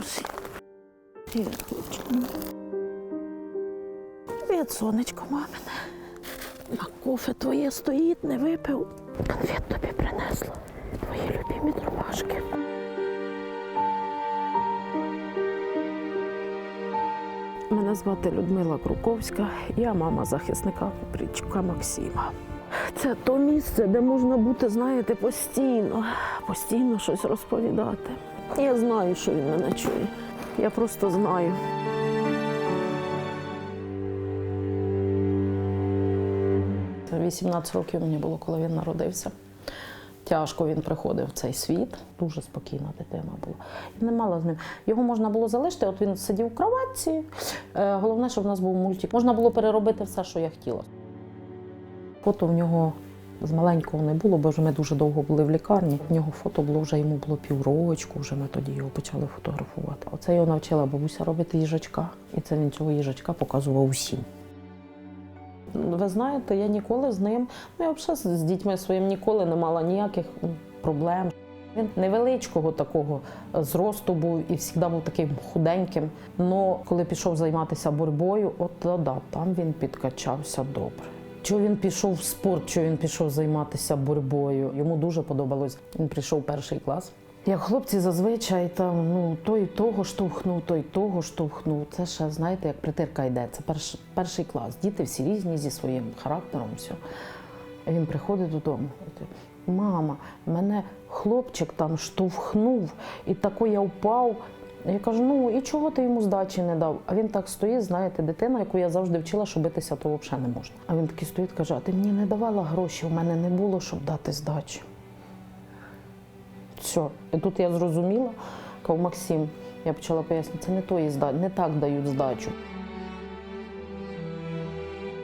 хлопчик. Привіт, сонечко мамине. На кофе твоє стоїть, не випив. Конфет тобі принесла. Твої любимі тромашки. Мене звати Людмила Круковська, я мама захисника Купрічука Максима. Це то місце, де можна бути, знаєте, постійно, постійно щось розповідати. Я знаю, що він мене чує. Я просто знаю. Це 18 років мені було, коли він народився. Тяжко він приходив в цей світ. Дуже спокійна дитина була. Не мала з ним. Його можна було залишити. От він сидів в кроватці. Е, Головне, щоб в нас був мультик. Можна було переробити все, що я хотіла. Фото в нього з маленького не було, бо вже ми дуже довго були в лікарні. В нього фото було вже йому було піврочку, вже ми тоді його почали фотографувати. Оце його навчила бабуся робити їжачка, і це він цього їжачка показував усім. Ви знаєте, я ніколи з ним, ну я взагалі з дітьми своїм ніколи не мала ніяких проблем. Він невеличкого такого е, зросту був і завжди був таким худеньким. Но коли пішов займатися боротьбою, от да, там він підкачався добре. Чого він пішов в спорт, чого він пішов займатися боротьбою. Йому дуже подобалось. Він прийшов перший клас. Як хлопці зазвичай там ну той того штовхнув, той того штовхнув. Це ще знаєте, як притирка йде. Це перш, перший клас. Діти всі різні зі своїм характером. Все. Він приходить додому. Мама, мене хлопчик там штовхнув, і тако я впав. Я кажу, ну і чого ти йому здачі не дав? А він так стоїть, знаєте, дитина, яку я завжди вчила, що битися то взагалі не можна. А він такий стоїть, каже: а ти мені не давала гроші, у мене не було, щоб дати здачі. Все. І тут я зрозуміла, кажу, Максим, я почала пояснювати, це не тої зда... не так дають здачу.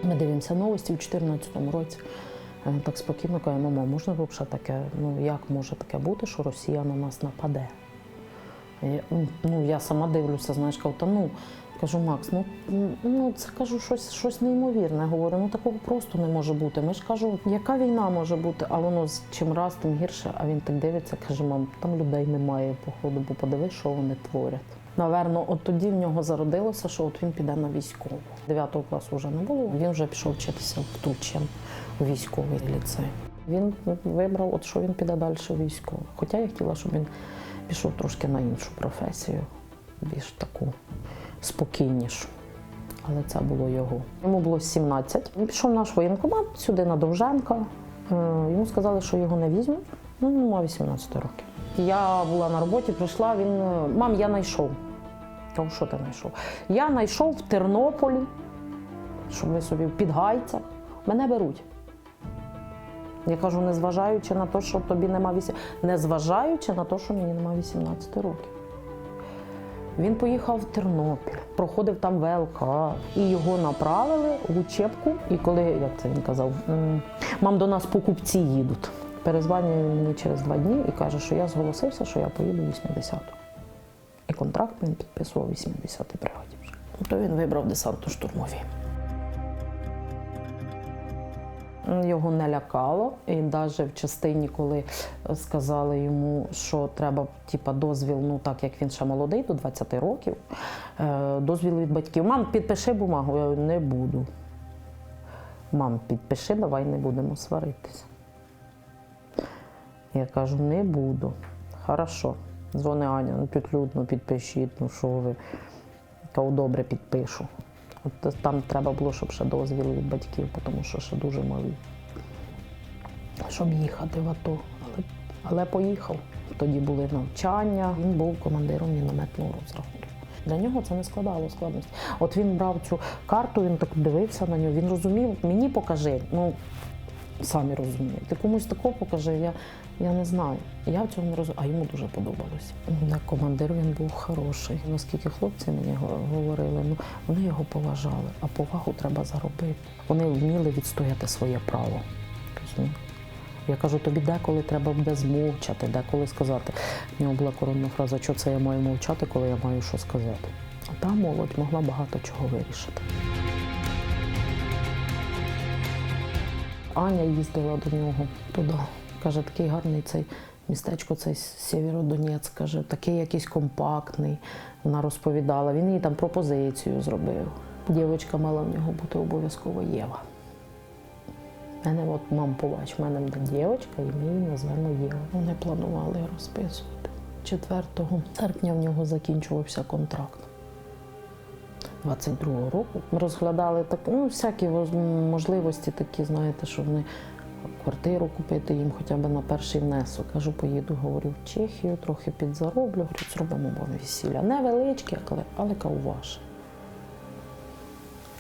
Ми дивимося новості у 2014 році. Е, Так спокійно каже, мама, можна взагалі таке? Ну як може таке бути, що Росія на нас нападе? Я, ну, я сама дивлюся, знаєш, кажу, ну кажу, Макс, ну, ну це кажу щось, щось неймовірне. Говорю, ну такого просто не може бути. Ми ж кажу, яка війна може бути? А воно з чим раз, тим гірше. А він так дивиться, каже, мам, там людей немає, походу, бо подивись, що вони творять. Наверно, от тоді в нього зародилося, що от він піде на військову. Дев'ятого класу вже не було. Він вже пішов вчитися в Тучем у військовий ліцей. Він вибрав, от що він піде далі у військову. Хоча я хотіла, щоб він пішов трошки на іншу професію, більш таку спокійнішу. Але це було його. Йому було 17. Він пішов в наш воєнкомат сюди на Довженка. Е, Йому сказали, що його не візьмуть. Ну, він мав 18 років. Я була на роботі, прийшла, він е, мам, я знайшов. Кажу, що ти знайшов? Я знайшов в Тернополі, щоб ви собі в Підгайцях. Мене беруть. Я кажу, незважаючи на те, що тобі нема 8... незважаючи на те, що мені нема 18 років. Він поїхав в Тернопіль, проходив там ВЛК, і його направили в учебку. І коли, як це він казав, мам, до нас покупці їдуть. Перезванює мені через два дні і каже, що я зголосився, що я поїду 80-ту. І контракт він підписував 80-й бригаді. То він вибрав десантно-штурмові. Його не лякало, і навіть в частині, коли сказали йому, що треба типа, дозвіл, ну так як він ще молодий, до 20 років, е, дозвіл від батьків. Мам, підпиши бумагу. Я говорю, не буду. Мам, підпиши, давай не будемо сваритися. Я кажу, не буду. Хорошо. Дзвони Аня, ну підлюдно підпишіть, ну що ви. Кажу, добре, підпишу. От там треба було, щоб ще дозвіл від батьків, тому що ще дуже малі. Щоб їхати в АТО. Але, але поїхав. Тоді були навчання, він був командиром мінометного розрахунку. Для нього це не складало складності. От він брав цю карту, він так дивився на нього, він розумів, мені покажи. Ну, самі розумієте. Комусь такого покажи, я, я не знаю. Я в цьому не розумію, а йому дуже подобалось. На командир він був хороший. Наскільки хлопці мені говорили, ну вони його поважали, а повагу треба заробити. Вони вміли відстояти своє право. Я кажу, тобі деколи треба буде змовчати, деколи сказати. В нього була коронна фраза, що це я маю мовчати, коли я маю що сказати. А та молодь могла багато чого вирішити. Аня їздила до нього туди. Каже, такий гарний цей Містечко цей Сєвєродонецьк, каже, такий якийсь компактний. Вона розповідала. Він їй там пропозицію зробив. Дівчинка мала в нього бути обов'язково Єва. Мене от мам побач, в мене буде дівчинка, і ми її назвемо Єва. Вони планували розписувати. 4 серпня в нього закінчувався контракт. 22-го року розглядали так, ну, всякі можливості такі, знаєте, що вони квартиру купити їм хоча б на перший внесок. Кажу, поїду, говорю, в Чехію, трохи підзароблю, говорю, зробимо вам весілля. Невеличке, але, але ваше.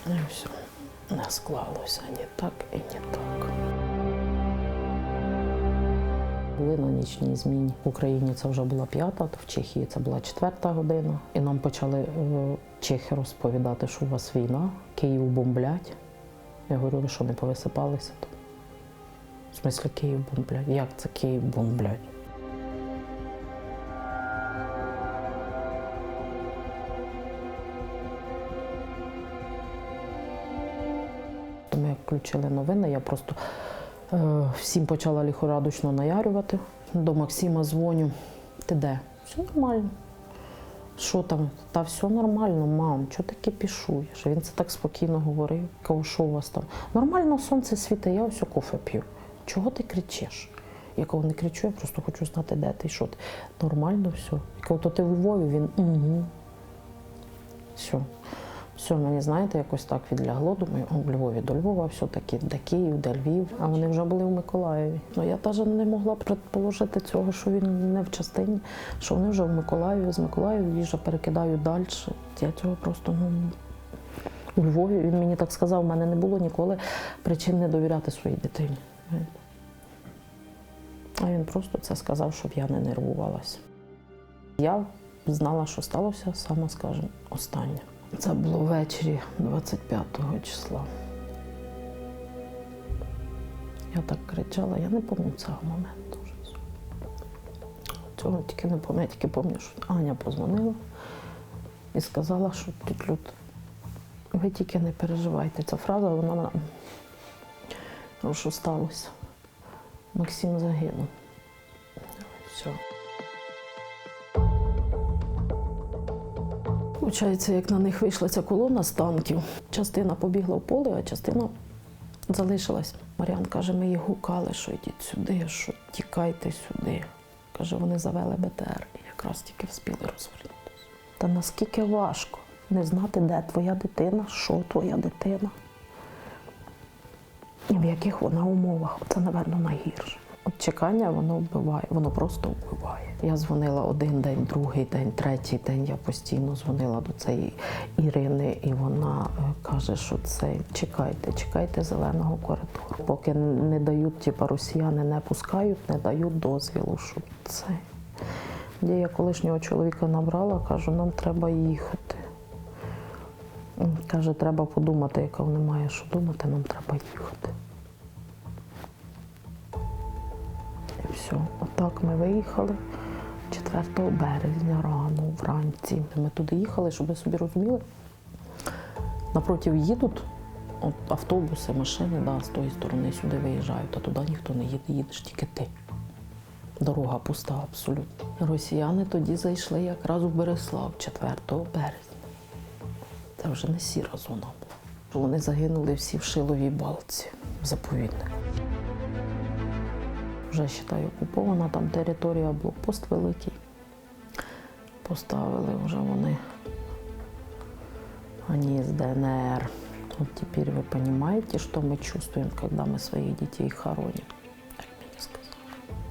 І все, не склалося ні так і ні так. Були на нічній зміні. В Україні це вже була п'ята, то в Чехії це була четверта година. І нам почали е, чехи розповідати, що у вас війна, Київ бомблять. Я говорю, ви що не повисипалися то? В смислі Київ бомблять? Як це Київ бомблять? Ми включили новини, я просто всім почала ліхорадочно наярювати. До Максима дзвоню. Ти де? Все нормально. Що там? Та все нормально, мам, чого ти кипішуєш? Він це так спокійно говорив. Кажу, що у вас там? Нормально сонце світить, я ось кофе п'ю. Чого ти кричиш? Я кажу, не кричу, я просто хочу знати, де ти що ти. Нормально все. Я то ти в Львові? Він угу. Все. Все, мені знаєте, якось так відлягло. Думаю, в Львові до Львова, все-таки де Київ, де Львів. А вони вже були в Миколаєві. Ну я навіть не могла предположити цього, що він не в частині, що вони вже в Миколаєві, з Миколаєва їжа перекидають далі. Я цього просто ну. У Львові він мені так сказав, в мене не було ніколи причин не довіряти своїй дитині. А він просто це сказав, щоб я не нервувалася. Я знала, що сталося, саме скажімо, останнє. Це було ввечері 25 числа. Я так кричала, я не пам'ятаю цього моменту. Цього тільки не пам'ятаю, тільки пам'ятаю, що Аня позвонила і сказала, що тут люд. Ви тільки не переживайте. Ця фраза, вона на- ну, що сталося. Максим загинув. Все. Получається, як на них вийшла ця колона з танків, частина побігла в поле, а частина залишилась. Мар'ян каже, ми їх гукали, що йдіть сюди, що тікайте сюди. Каже, вони завели БТР і якраз тільки вспіли розвернутися. Та наскільки важко не знати, де твоя дитина, що твоя дитина, і в яких вона умовах. Це, напевно, найгірше. От чекання воно вбиває, воно просто вбиває. Я дзвонила один день, другий день, третій день. Я постійно дзвонила до цієї Ірини, і вона е, каже, що це чекайте, чекайте зеленого коридору. Поки не дають, типа росіяни не пускають, не дають дозвілу, щоб це. Я колишнього чоловіка набрала, кажу, нам треба їхати. Каже, треба подумати, яка немає що думати, нам треба їхати. Все. Отак ми виїхали 4 березня рано, вранці. Ми туди їхали, щоб ви собі розуміли. Напротив їдуть от, автобуси, машини, да, з тої сторони сюди виїжджають, а туди ніхто не їде, їдеш тільки ти. Дорога пуста абсолютно. Росіяни тоді зайшли якраз у Береслав 4 березня. Це вже не сіра зона була. Вони загинули всі в Шиловій балці, в заповідник Вже вважаю, окупована там територія, блокпост великий. Поставили вже вони они из ДНР. Вот теперь вы понимаете, что мы чувствуем, когда мы своих детей хороним. Так мені сказали.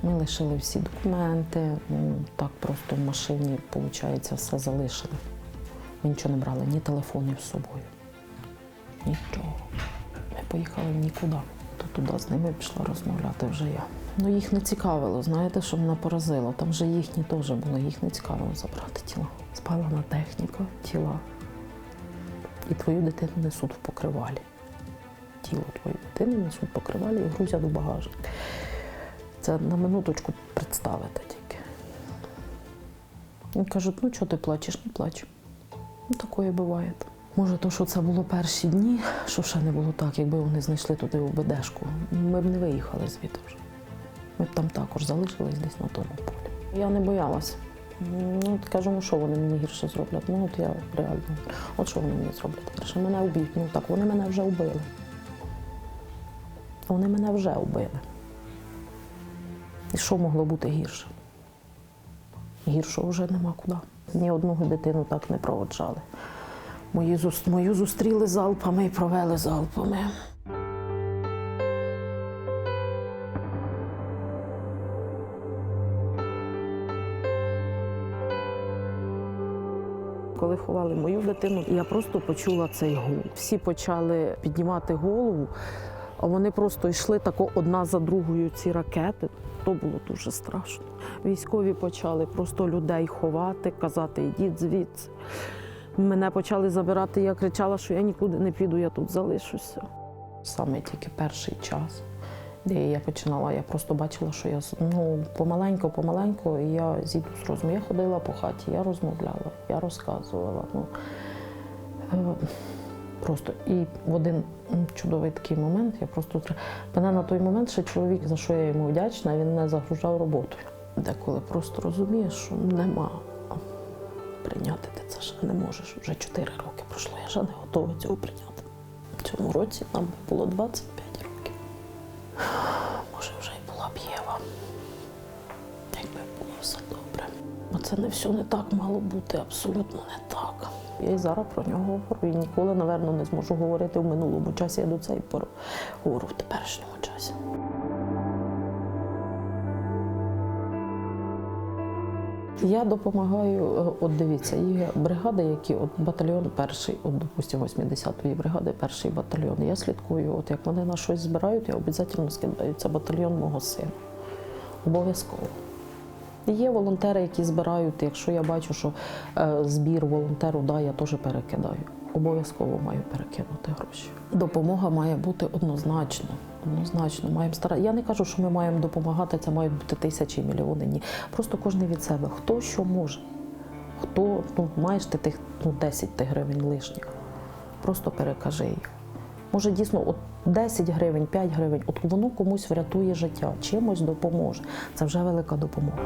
Ми лишили всі документи, ну, так просто в машині, виходить, все залишили. Ми нічого не брали, ні телефонів з собою. Нічого. Ми поїхали в нікуди. То туди з ними пішла розмовляти вже я. Ну їх не цікавило, знаєте, що мене поразило. Там вже їхні теж були, їх не цікавило забрати тіла. Спалена техніка, тіла. І твою дитину несуть в покривалі. Тіло твоєї дитини несуть в покривалі і грузять у багажник. Це на минуточку представити тільки. І кажуть, ну чого ти плачеш? Не плач. Ну, такое буває. Може, то, що це було перші дні, що ще не було так, якби вони знайшли туди ОБДшку, ми б не виїхали звідти вже. Ми б там також залишились десь на тому полі. Я не боялася. Ну, кажу, ну що вони мені гірше зроблять? Ну от я реально, от що вони мені зроблять гірше? Мене вб'ють. Ну так, вони мене вже вбили. Вони мене вже вбили. І що могло бути гірше? Гіршого вже нема куди. Ні одного дитину так не проводжали. Мою зустріли залпами і провели залпами. Коли ховали мою дитину, я просто почула цей гул. Всі почали піднімати голову, а вони просто йшли тако одна за другою ці ракети. То було дуже страшно. Військові почали просто людей ховати, казати, йдіть звідси. Мене почали забирати. Я кричала, що я нікуди не піду, я тут залишуся. Саме тільки перший час, де я починала, я просто бачила, що я ну, помаленьку, помаленьку, і я зійду з розуму. Я ходила по хаті, я розмовляла, я розказувала. Ну, е, просто і в один чудовий такий момент, я просто мене на той момент ще чоловік, за що я йому вдячна, він не загружав роботою. Деколи просто розумієш, що нема прийняти ти це ще не можеш. Вже 4 роки пройшло, я ще не готова цього прийняти. В цьому році нам було 25 це не все не так мало бути, абсолютно не так. Я і зараз про нього говорю. І ніколи, напевно, не зможу говорити в минулому часі. Я до цієї пори говорю в теперішньому часі. Я допомагаю, е, от дивіться, є бригади, які от батальйон перший, от допустимо, 80-ї бригади, перший батальйон. Я слідкую, от як вони на щось збирають, я обов'язково скидаю. Це батальйон мого сина. Обов'язково. Є волонтери, які збирають. Якщо я бачу, що е, збір волонтеру, да, я теж перекидаю. Обов'язково маю перекинути гроші. Допомога має бути однозначно. Однозначно, маємо стара. Я не кажу, що ми маємо допомагати, це мають бути тисячі мільйони. Ні. Просто кожен від себе. Хто що може. Хто ну, маєш ти тих ну, 10 ти гривень лишніх. Просто перекажи їх. Може, дійсно, от 10 гривень, 5 гривень, от воно комусь врятує життя, чимось допоможе. Це вже велика допомога.